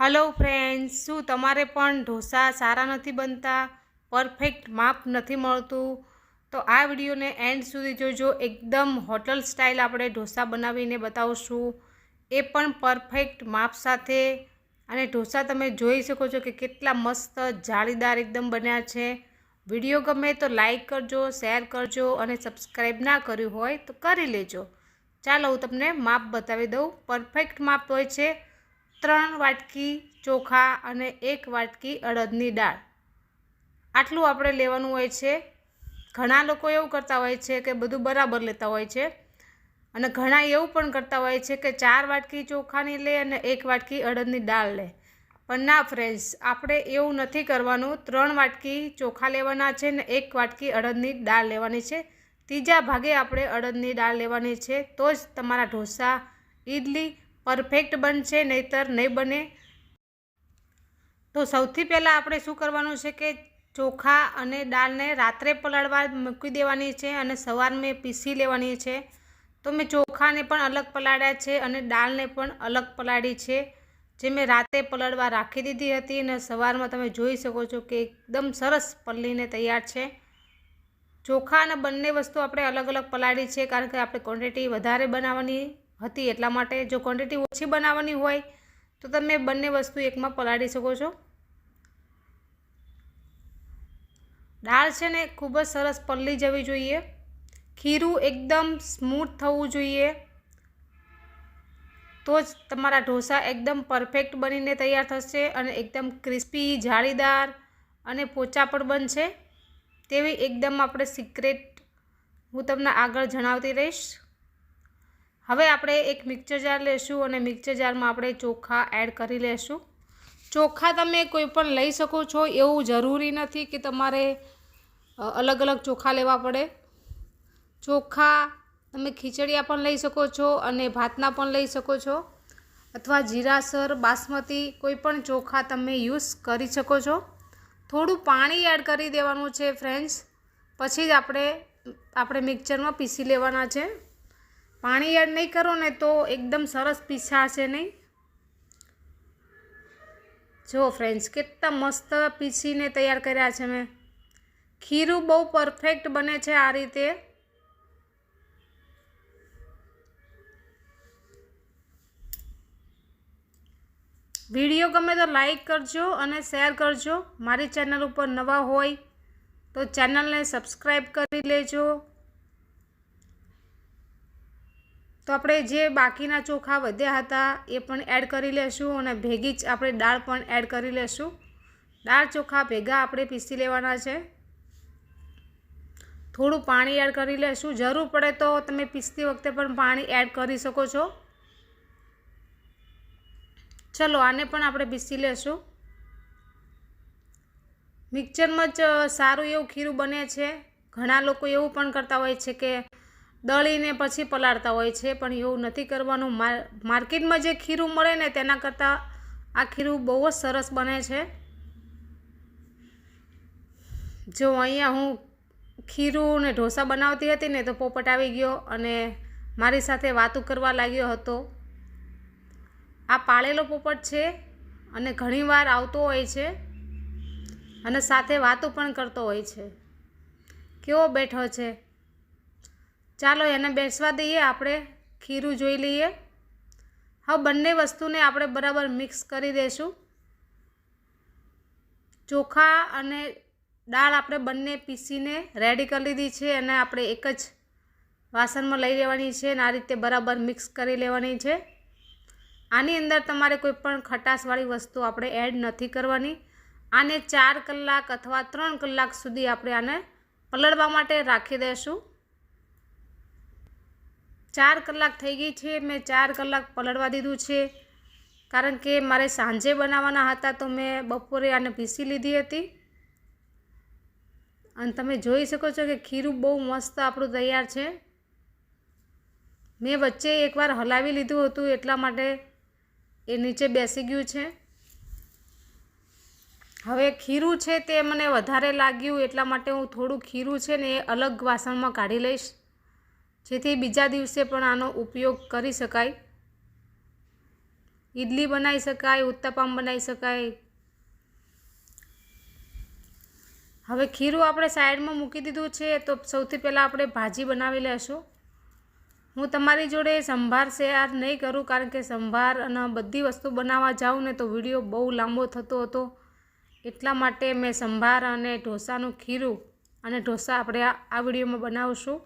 Hello friends શું તમારે પણ ઢોસા સારા નથી બનતા? પરફેક્ટ માપ નથી મળતું. તો આ વિડીયોને એન્ડ સુધી જોજો. એકદમ હોટલ સ્ટાઇલ આપણે ઢોસા બનાવીને બતાવશું. એ પણ પરફેક્ટ માપ સાથે. અને ઢોસા તમે જોઈ શકો છો કે કેટલા મસ્ત જાળીદાર એકદમ બન્યા છે. વીડિયો ગમે તો લાઈક કરજો શેર કરજો અને સબસ્ક્રાઈબ ના કર્યું હોય તો કરી લેજો. ચાલો હું તમને માપ બતાવી દઉં. પરફેક્ટ માપ હોય છે. ત્રણ વાટકી ચોખા અને એક વાટકી અડદની દાળ. આટલું આપણે લેવાનું હોય છે. ઘણા લોકો એવું કરતા હોય છે કે બધું બરાબર લેતા હોય છે અને ઘણા એવું પણ કરતા હોય છે કે ચાર વાટકી ચોખાની લે અને એક વાટકી અડદની દાળ લે. પણ ના ફ્રેન્ડ્સ, આપણે એવું નથી કરવાનું. ત્રણ વાટકી ચોખા લેવાના છે ને એક વાટકી અડદની દાળ લેવાની છે. ત્રીજા ભાગે આપણે અડદની દાળ લેવાની છે. તો જ તમારા ઢોસા ઇડલી પરફેક્ટ બનશે, નહીતર નહીં બને. તો સૌથી પહેલાં આપણે શું કરવાનું છે કે ચોખા અને દાળને રાત્રે પલાળવા મૂકી દેવાની છે અને સવારમાં પીસી લેવાની છે. તો મેં ચોખાને પણ અલગ પલાળ્યા છે અને દાળને પણ અલગ પલાળી છે, જે મેં રાતે પલાળવા રાખી દીધી હતી અને સવારમાં તમે જોઈ શકો છો કે એકદમ સરસ પલ્લીને તૈયાર છે. ચોખા અને બંને વસ્તુ આપણે અલગ અલગ પલાળી છે, કારણ કે આપણે ક્વોન્ટિટી વધારે બનાવવાની હતી એટલા માટે જો ક્વોન્ટિટી ઓછી બનાવવાની હોય, તો તમે બંને વસ્તુ એકમાં પલાળી શકો છો. દાળ છે ને ખૂબ જ સરસ પલળી જવી જોઈએ. ખીરું એકદમ સ્મૂથ થવું જોઈએ. તો જ તમારા ઢોસા એકદમ પરફેક્ટ બનીને તૈયાર થશે અને એકદમ ક્રિસ્પી જાળીદાર અને પોચા પણ બનશે. તેવી એકદમ આપણે સિક્રેટ હું તમને આગળ જણાવતી રહીશ. હવે આપણે એક મિક્સર જાર લેશું અને મિક્સર જારમાં આપણે ચોખા એડ કરી લેશું. ચોખા તમે કોઈ પણ લઈ શકો છો, એવું જરૂરી નથી કે તમારે અલગ અલગ ચોખા લેવા પડે. ચોખા તમે ખીચડીયા પણ લઈ શકો છો અને ભાતના પણ લઈ શકો છો અથવા જીરાસર બાસમતી કોઈ પણ ચોખા તમે યુઝ કરી શકો છો. થોડું પાણી એડ કરી દેવાનું છે ફ્રેન્ડ્સ પછી જ આપણે આપણે મિક્સરમાં પીસી લેવાના છે. પાણી એડ નહીં કરો ને તો એકદમ સરસ પીસાશે નહીં. જો ફ્રેન્ડ્સ કેટલા મસ્ત પીસીને તૈયાર કર્યા છે મેં. ખીરું બહુ પરફેક્ટ બને છે આ રીતે. વીડિયો ગમે તો લાઈક કરજો અને શેર કરજો. મારી ચેનલ ઉપર નવા હોય તો ચેનલને સબસ્ક્રાઈબ કરી લેજો. તો આપણે જે બાકીના ચોખા વધ્યા હતા એ પણ એડ કરી લેશું અને ભેગી જ આપણે દાળ પણ એડ કરી લેશું. દાળ ચોખા ભેગા આપણે પીસી લેવાના છે. થોડું પાણી એડ કરી લેશું. જરૂર પડે તો તમે પીસતી વખતે પણ પાણી એડ કરી શકો છો. ચલો, આને પણ આપણે પીસી લેશું. મિક્સરમાં જ સારું એવું ખીરું બને છે. ઘણા લોકો એવું પણ કરતા હોય છે કે દળીને પછી પલાળતા હોય છે, પણ એવું નથી કરવાનું. માર્કેટમાં જે ખીરું મળે ને તેના કરતાં આ ખીરું બહુ જ સરસ બને છે. જો અહીંયા હું ખીરું ને ઢોસા બનાવતી હતી ને તો પોપટ આવી ગયો અને મારી સાથે વાતો કરવા લાગ્યો હતો. આ પાળેલો પોપટ છે અને ઘણીવાર આવતો હોય છે અને સાથે વાતો પણ કરતો હોય છે. કેવો બેઠો છે? ચાલો એને બેસવા દઈએ, આપણે ખીરું જોઈ લઈએ. હવે બંને વસ્તુને આપણે બરાબર મિક્સ કરી દઈશું ચોખા અને દાળ આપણે બંને પીસીને રેડી કરી લીધી છે અને આપણે એક જ વાસણમાં લઈ લેવાની છે અને આ રીતે બરાબર મિક્સ કરી લેવાની છે. આની અંદર તમારે કોઈ પણ ખટાશવાળી વસ્તુ આપણે એડ નથી કરવાની. આને ચાર કલાક અથવા ત્રણ કલાક સુધી આપણે આને પલળવા માટે રાખી દઈશું ચાર કલાક થઈ ગઈ છે. મેં ચાર કલાક પલળવા દીધું છે. કારણ કે મારે સાંજે બનાવવાના હતા તો મેં બપોરે આને પીસી લીધી હતી. અને તમે જોઈ શકો છો કે ખીરું બહુ મસ્ત આપણું તૈયાર છે. મેં વચ્ચે એકવાર હલાવી લીધું હતું એટલા માટે એ નીચે બેસી ગયું છે. હવે ખીરું છે તે મને વધારે લાગ્યું એટલા માટે હું થોડું ખીરું છે ને એ અલગ વાસણમાં કાઢી લઈશ. જેથી બીજા દિવસે પણ આનો ઉપયોગ કરી શકાય. ઇડલી બનાવી શકાય, ઉત્તપમ બનાવી શકાય. હવે ખીરું આપણે સાઈડમાં મૂકી દીધું છે, તો સૌથી પહેલાં આપણે ભાજી બનાવી લેશું. હું તમારી જોડે સંભાર શેર નહીં કરું, કારણ કે સંભાર અને બધી વસ્તુ બનાવવા જાઉં ને તો વીડિયો બહુ લાંબો થતો હતો. એટલા માટે મેં સંભાર અને ઢોસાનું ખીરું અને ઢોસા આપણે આ વિડીયોમાં બનાવશું.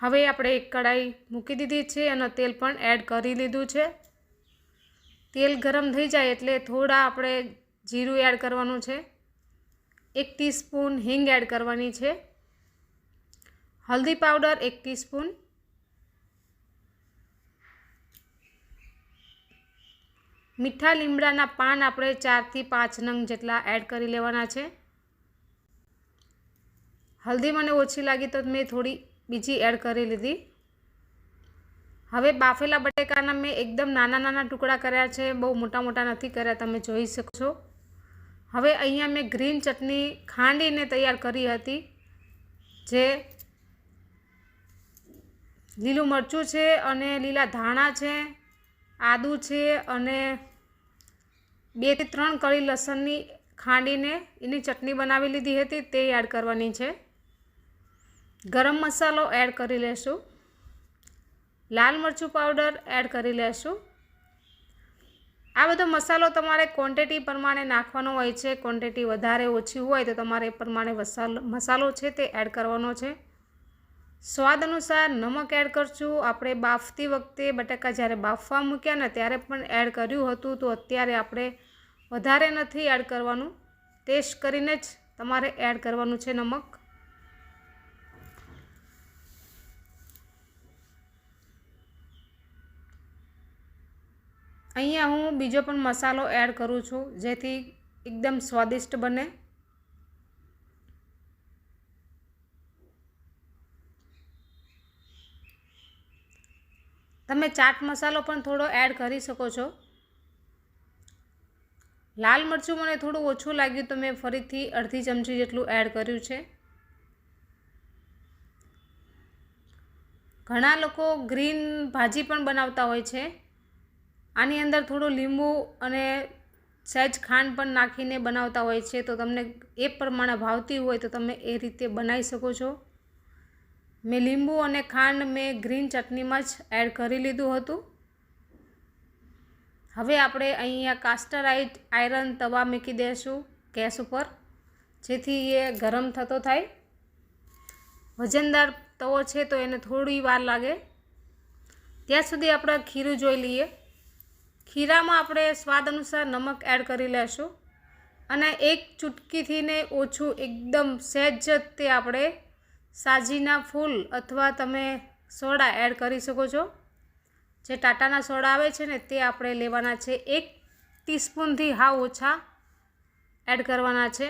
હવે આપણે એક કઢાઈ મૂકી દીધી છે અને તેલ પણ એડ કરી લીધું છે. તેલ ગરમ થઈ જાય એટલે થોડા આપણે જીરું એડ કરવાનું છે. એક ટીસ્પૂન હિંગ એડ કરવાની છે. હલ્દી પાવડર એક ટીસ્પૂન મીઠા લીમડાના પાન આપણે ચારથી પાંચ નંગ જેટલા એડ કરી લેવાના છે. હલ્દી મને ઓછી લાગી તો મેં થોડી બીજી એડ કરી લીધી. હવે બાફેલા બટેકાના મેં એકદમ નાના નાના ટુકડા કર્યા છે, બહુ મોટા મોટા નથી કર્યા, તમે જોઈ શકશો. હવે અહીંયા મેં ગ્રીન ચટણી ખાંડીને તૈયાર કરી હતી, જે લીલું મરચું છે અને લીલા ધાણા છે, આદું છે અને બેથી ત્રણ કળી લસણની ખાંડીને એની ચટણી બનાવી લીધી હતી, તે એડ કરવાની છે. ગરમ મસાલો એડ કરી લેશું. લાલ મરચું પાવડર એડ કરી લેશું. આ બધો મસાલો તમારે ક્વોન્ટિટી પ્રમાણે નાખવાનો હોય છે ક્વોન્ટિટી વધારે ઓછી હોય તો તમારે એ પ્રમાણે મસાલો છે તે એડ કરવાનો છે. સ્વાદ અનુસાર નમક એડ કરશું. આપણે બાફતી વખતે બટાકા જ્યારે બાફવા મૂક્યા ને ત્યારે પણ એડ કર્યું હતું તો અત્યારે આપણે વધારે નથી એડ કરવાનું. ટેસ્ટ કરીને જ તમારે એડ કરવાનું છે નમક. અહીંયા હું બીજો પણ મસાલો એડ કરું છું, જેથી એકદમ સ્વાદિષ્ટ બને. તમે ચાટ મસાલો પણ થોડો એડ કરી શકો છો. લાલ મરચું મને થોડું ઓછું લાગ્યું, તો મેં ફરીથી અડધી ચમચી જેટલું એડ કર્યું છે. ઘણા લોકો ગ્રીન ભાજી પણ બનાવતા હોય છે. આની અંદર થોડું લીંબુ અને સહેજ ખાંડ પણ નાખીને બનાવતા હોય છે, તો તમને એ પ્રમાણે ભાવતી હોય તો તમે એ રીતે બનાવી શકો છો. મેં લીંબુ અને ખાંડ મેં ગ્રીન ચટણીમાં જ એડ કરી લીધું હતું. હવે આપણે અહીંયા કાસ્ટરાઇટ આયરન તવા મૂકી દઈશું ગેસ ઉપર, જેથી એ ગરમ થતો થાય. વજનદાર તવો છે તો એને થોડી વાર લાગે. ત્યાં સુધી આપણે ખીરું જોઈ લઈએ. ખીરામાં આપણે સ્વાદ અનુસાર નમક એડ કરી લેશું. અને એક ચૂટકીથી ને ઓછું એકદમ સહેજ તે આપણે સાજીના ફૂલ અથવા તમે સોડા એડ કરી શકો છો. જે ટાટાના સોડા આવે છે ને તે આપણે લેવાના છે એક ટીસ્પૂનથી હાવ ઓછા એડ કરવાના છે.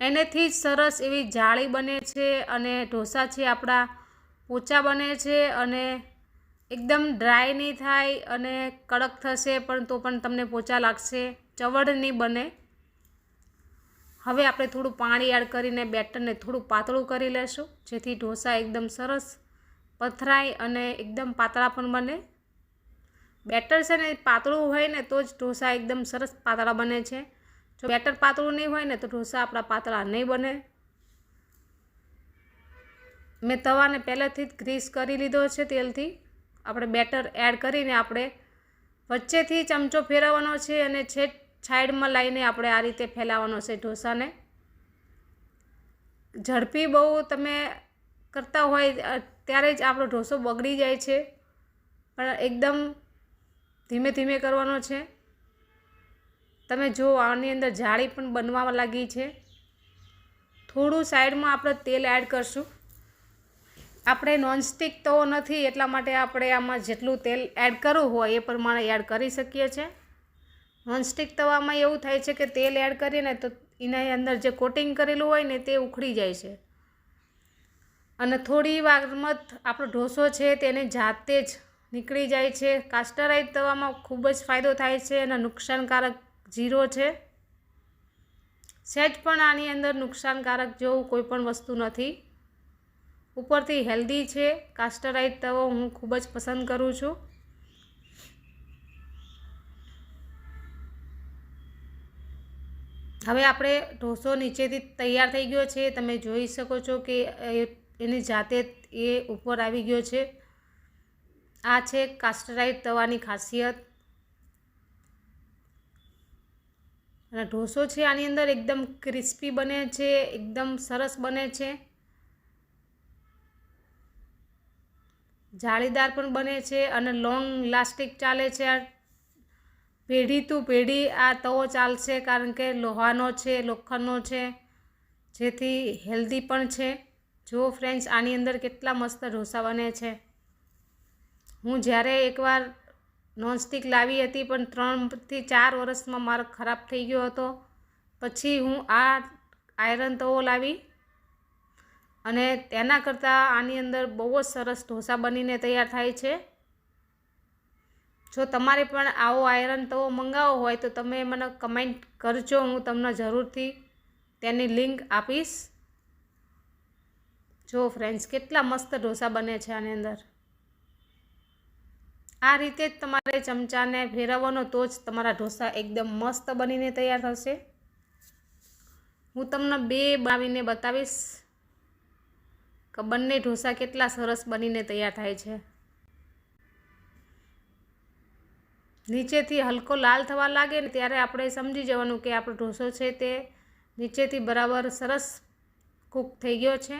એનેથી જ સરસ એવી જાળી બને છે અને ઢોસા છે આપણા પોચા બને છે અને એકદમ ડ્રાય નહીં થાય અને કડક થશે, પણ તો પણ તમને પોચા લાગશે. ચવડ નહીં બને. હવે આપણે થોડું પાણી એડ કરીને બેટરને થોડું પાતળું કરી લેશું, જેથી ઢોસા એકદમ સરસ પથરાય અને એકદમ પાતળા પણ બને. બેટર છે ને પાતળું હોય ને તો જ ઢોસા એકદમ સરસ પાતળા બને છે. જો બેટર પાતળું નહીં હોય ને તો ઢોસા આપણા પાતળા નહીં બને. મેં તવાને પહેલેથી જ ગ્રીસ કરી લીધો છે તેલથી. આપણે બેટર એડ કરીને આપણે વચ્ચેથી ચમચો ફેરવવાનો છે અને છેટ સાઈડમાં લાવીને આપણે આ રીતે ફેલાવવાનો છે ઢોસાને. ઝડપી બહુ તમે કરતા હોય ત્યારે જ આપણો ઢોસો બગડી જાય છે. પણ એકદમ ધીમે ધીમે કરવાનો છે. તમે જો આની અંદર જાળી પણ બનવા લાગી છે. થોડું સાઈડમાં આપણે તેલ એડ કરશું. આપણે નોનસ્ટિક તવો નથી, એટલા માટે આપણે આમાં જેટલું તેલ એડ કરવું હોય એ પ્રમાણે એડ કરી શકીએ છીએ. નોનસ્ટિક તવામાં એવું થાય છે કે તેલ એડ કરીએ તો એના અંદર જે કોટિંગ કરેલું હોય ને તે ઉખડી જાય છે. અને થોડી વારમાં આપણો ઢોસો છે તેને જાતે જ નીકળી જાય છે. કાસ્ટરાઇઝ તવામાં ખૂબ જ ફાયદો થાય છે અને નુકસાનકારક જીરો છે. સહેજ પણ આની અંદર નુકસાનકારક જેવું કોઈ પણ વસ્તુ નથી. ઉપરથી હેલ્ધી છે. કાસ્ટરાઇટ તવો હું ખૂબ જ પસંદ કરું છું. હવે આપણે ઢોસો નીચેથી તૈયાર થઈ ગયો છે. તમે જોઈ શકો છો કે એની જાતે એ ઉપર આવી ગયો છે. આ છે કાસ્ટરાઇટ તવાની ખાસિયત. અને ઢોસો છે આની અંદર એકદમ ક્રિસ્પી બને છે, એકદમ સરસ બને છે. જાળીદાર પણ બને છે અને લોંગ લાસ્ટિક ચાલે છે. આ પેઢી ટુ પેઢી આ તવો ચાલશે કારણ કે લોહાનો છે, લોખંડનો છે, જેથી હેલ્ધી પણ છે. જો ફ્રેન્ડ્સ આની અંદર કેટલા મસ્ત ઢોસા બને છે. હું જ્યારે એકવાર નોનસ્ટિક લાવી હતી પણ ત્રણથી ચાર વર્ષમાં મારો ખરાબ થઈ ગયો હતો. પછી હું આ આયરન તવો લાવી અને તેના કરતાં આની અંદર બહુ જ સરસ ઢોસા બનીને તૈયાર થાય છે. જો તમારે પણ આવો આયરન તવો મંગાવવો હોય તો તમે મને કમેન્ટ કરજો, હું તમને જરૂરથી તેની લિંક આપીશ. જો ફ્રેન્ડ્સ, કેટલા મસ્ત ઢોસા બને છે આની અંદર. આ રીતે જ તમારે ચમચાને ફેરવવાનો તો જ તમારા ઢોસા એકદમ મસ્ત બનીને તૈયાર થશે. હું તમને બે બનાવીને બતાવીશ. કે બંને ઢોસા કેટલા સરસ બનીને તૈયાર થાય છે. નીચેથી હલકો લાલ થવા લાગે ને ત્યારે આપણે સમજી જવાનું કે આપણો ઢોસો છે તે નીચેથી બરાબર સરસ કૂક થઈ ગયો છે.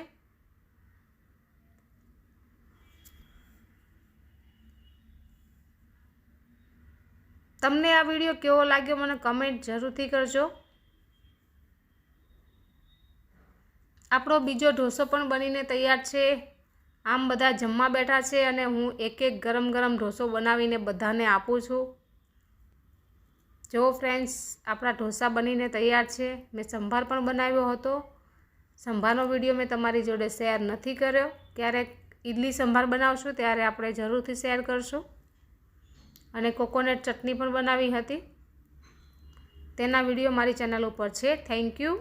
તમને આ વીડિયો કેવો લાગ્યો મને કમેન્ટ જરૂરથી કરજો. આપણો બીજો ઢોસો પણ બનીને તૈયાર છે. આમ બધા જમવા બેઠા છે અને હું એક એક ગરમ ગરમ ઢોસો બનાવીને બધાને આપું છું. જો ફ્રેન્ડ્સ આપણા ઢોસા બનીને તૈયાર છે. મેં સંભાર પણ બનાવ્યો હતો. સંભારનો વીડિયો મેં તમારી જોડે શેર નથી કર્યો. ક્યારેક ઇડલી સંભાર બનાવશું, ત્યારે આપણે જરૂરથી શેર કરશું. અને કોકોનટ ચટણી પણ બનાવી હતી. તેના વીડિયો મારી ચેનલ ઉપર છે. Thank you